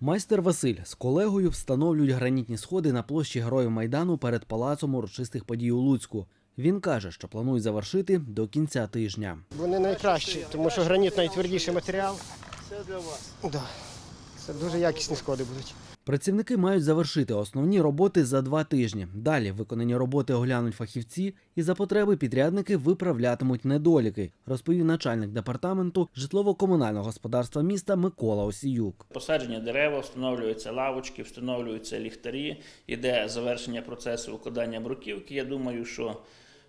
Майстер Василь з колегою встановлюють гранітні сходи на площі Героїв Майдану перед палацом урочистих подій у Луцьку. Він каже, що планують завершити до кінця тижня. Вони найкращі, тому що граніт найтвердіший матеріал. Це для вас. Да. Це дуже якісні сходи будуть. Працівники мають завершити основні роботи за два тижні. Далі виконані роботи оглянуть фахівці і за потреби підрядники виправлятимуть недоліки, розповів начальник департаменту житлово-комунального господарства міста Микола Осіюк. Посадження дерева, встановлюються лавочки, встановлюються ліхтарі, іде завершення процесу укладання бруківки. Я думаю, що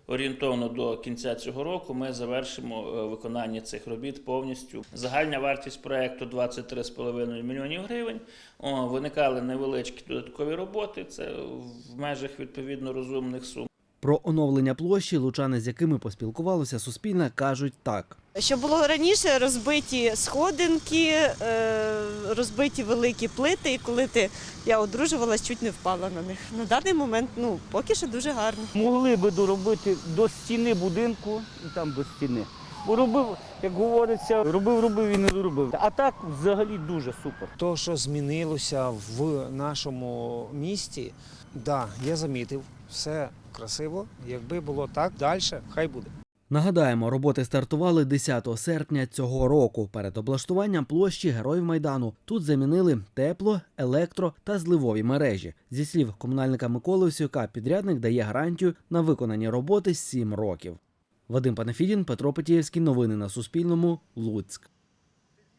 орієнтовно до кінця цього року ми завершимо е, виконання цих робіт повністю. Загальна вартість проекту 23,5 мільйонів гривень. Виникали невеличкі додаткові роботи. Це в межах відповідно розумних сум. Про оновлення площі лучани, з якими поспілкувалося Суспільне, кажуть так. Що було раніше, розбиті сходинки, е, розбиті великі плити, і коли ти я одружувалась, чуть не впала на них. На даний момент ну поки що дуже гарно. Могли би доробити до стіни будинку і там до стіни. Бо робив, як говориться, робив, робив і не доробив. А так взагалі дуже супер. То, що змінилося в нашому місті, да, я замітив, все красиво. Якби було так, далі хай буде. Нагадаємо, роботи стартували 10 серпня цього року. Перед облаштуванням площі Героїв Майдану тут замінили тепло, електро та зливові мережі. Зі слів комунальника Миколи Осюка, підрядник дає гарантію на виконані роботи 7 років. Вадим Панафідін, Петро Петієвський. Новини на Суспільному. Луцьк.